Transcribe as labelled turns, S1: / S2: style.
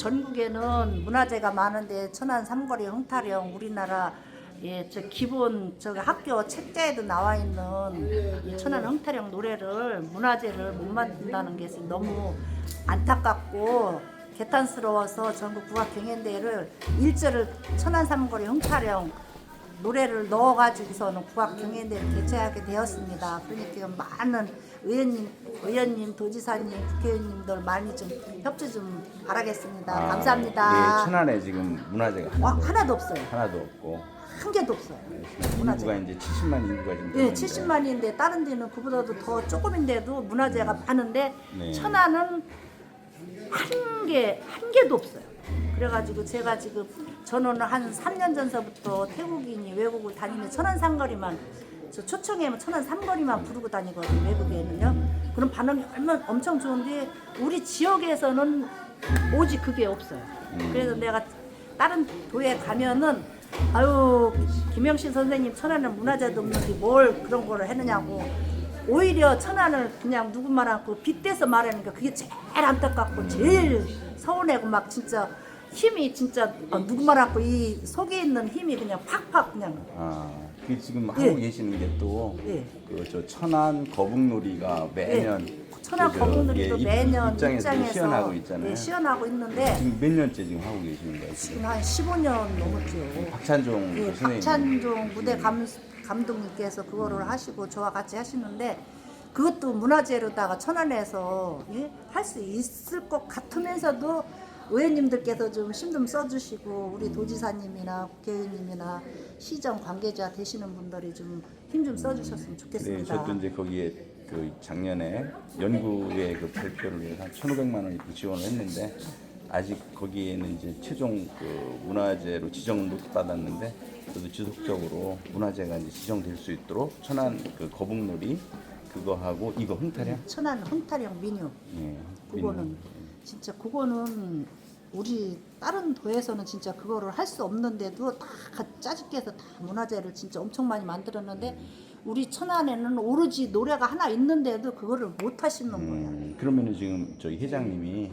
S1: 전국에는 문화재가 많은데 천안 삼거리 흥타령 우리나라 예, 저 기본 저 학교 책자에도 나와 있는 이 천안 흥타령 노래를 문화재를 못 만든다는 게 너무 안타깝고 개탄스러워서 전국 국악 경연대회를 일절을 천안 삼거리 흥타령 노래를 넣어가지고서는 국악 경연대회를 개최하게 되었습니다. 그러니까 많은 의원님, 의원님, 도지사님, 국회의원님들 많이 좀 협조 좀 바라겠습니다.
S2: 아,
S1: 감사합니다.
S2: 예, 천안에 지금 문화재가
S1: 와,
S2: 하나도,
S1: 하나도 없어요.
S2: 하나도 없고
S1: 한 개도 없어요. 문화재.
S2: 인구가 이제 70만 인구가 지금
S1: 예,
S2: 되는데
S1: 70만인데 다른 데는 그보다도 더 조금인데도 문화재가 많은데
S2: 네.
S1: 천안은 한 개, 한 개도 없어요. 그래가지고 제가 지금 저는 한 3년 전서부터 태국인이 외국을 다니면 천안 삼거리만 저 초청에 천안 삼거리만 부르고 다니거든요 외국에는요. 그럼 반응이 얼마나 엄청 좋은데 우리 지역에서는 오직 그게 없어요. 그래서 내가 다른 도에 가면은 아유 김영신 선생님 천안은 문화재도 없는데 뭘 그런 거를 했느냐고 오히려 천안을 그냥 누구만 않고 빗대서 말하니까 그게 제일 안타깝고 제일 서운하고 막 진짜 힘이 진짜 어, 누구만 않고 이 속에 있는 힘이 그냥 팍팍 그냥
S2: 아, 그 지금
S1: 예.
S2: 하고 계시는 게 또
S1: 예.
S2: 그 저 천안 거북놀이가 매년
S1: 천안
S2: 그저
S1: 거북놀이도
S2: 예, 입-
S1: 매년
S2: 입장에서,
S1: 입장에서
S2: 시연하고 있잖아요.
S1: 예, 시연하고 있는데
S2: 지금 몇 년째 지금 하고 계시는 거예요? 지금
S1: 지금 한 15년 넘었죠.
S2: 박찬종
S1: 예,
S2: 그 선생님.
S1: 박찬종 무대 감, 감독님께서 그거를 하시고 저와 같이 하시는데 그것도 문화재로다가 천안에서 예? 할수 있을 것 같으면서도 의원님들께서 좀 힘 좀 써주시고 우리 도지사님이나 국회의원님이나 시정 관계자 되시는 분들이 좀 힘 좀 써주셨으면
S2: 네,
S1: 좋겠습니다.
S2: 저도 이제 거기에 그 작년에 연구의 그 발표를 위해서 한 1,500만 원을 또 지원을 했는데 아직 거기에는 이제 최종 그 문화재로 지정을 못 받았는데 저도 지속적으로 문화재가 이제 지정될 수 있도록 천안 그 거북놀이 그거 하고 이거 흥타령?
S1: 천안 흥타령 민요.
S2: 예,
S1: 그거는 진짜 그거는 우리 다른 도에서는 진짜 그거를 할 수 없는데도 다 짜집게서 다 문화재를 진짜 엄청 많이 만들었는데 우리 천안에는 오로지 노래가 하나 있는데도 그거를 못 하시는 거예요.
S2: 음, 그러면은 지금 저희 회장님이